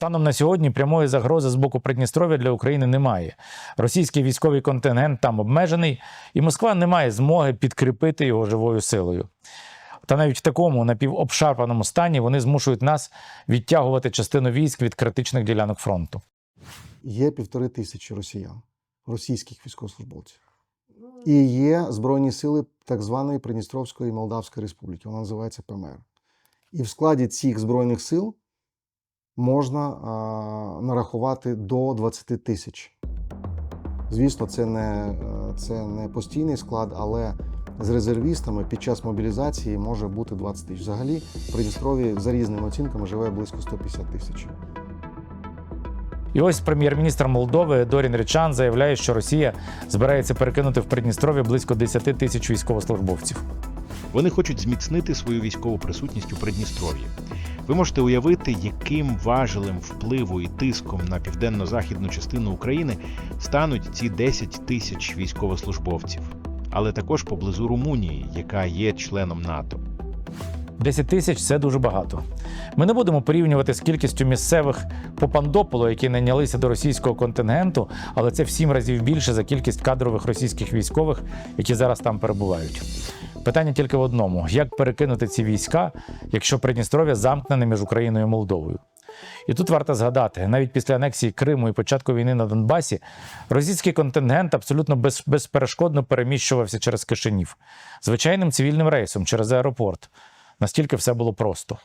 Станом на сьогодні прямої загрози з боку Придністров'я для України немає. Російський військовий контингент там обмежений, і Москва не має змоги підкріпити його живою силою. Та навіть в такому напівобшарпаному стані вони змушують нас відтягувати частину військ від критичних ділянок фронту. Є півтори тисячі росіян, російських військовослужбовців. І є Збройні сили так званої Придністровської Молдавської Республіки, вона називається ПМР. І в складі цих Збройних сил можна а, нарахувати до 20 тисяч. Звісно, це не, е, це не постійний склад, але з резервістами під час мобілізації може бути 20 тисяч. Взагалі, в Придністрові за різними оцінками живе близько 150 тисяч. І ось прем'єр-міністр Молдови Дорін Речан заявляє, що Росія збирається перекинути в Придністров'я близько 10 тисяч військовослужбовців. Вони хочуть зміцнити свою військову присутність у Придністров'ї. Ви можете уявити, яким важелем впливу і тиском на південно-західну частину України стануть ці 10 тисяч військовослужбовців, але також поблизу Румунії, яка є членом НАТО. 10 тисяч це дуже багато. Ми не будемо порівнювати з кількістю місцевих попандополо, які найнялися до російського контингенту, але це в сім разів більше за кількість кадрових російських військових, які зараз там перебувають. Питання тільки в одному: як перекинути ці війська, якщо Придністров'я замкнене між Україною і Молдовою? І тут варто згадати, навіть після анексії Криму і початку війни на Донбасі російський контингент абсолютно без, безперешкодно переміщувався через Кишинів, звичайним цивільним рейсом через аеропорт. Настільки все було просто.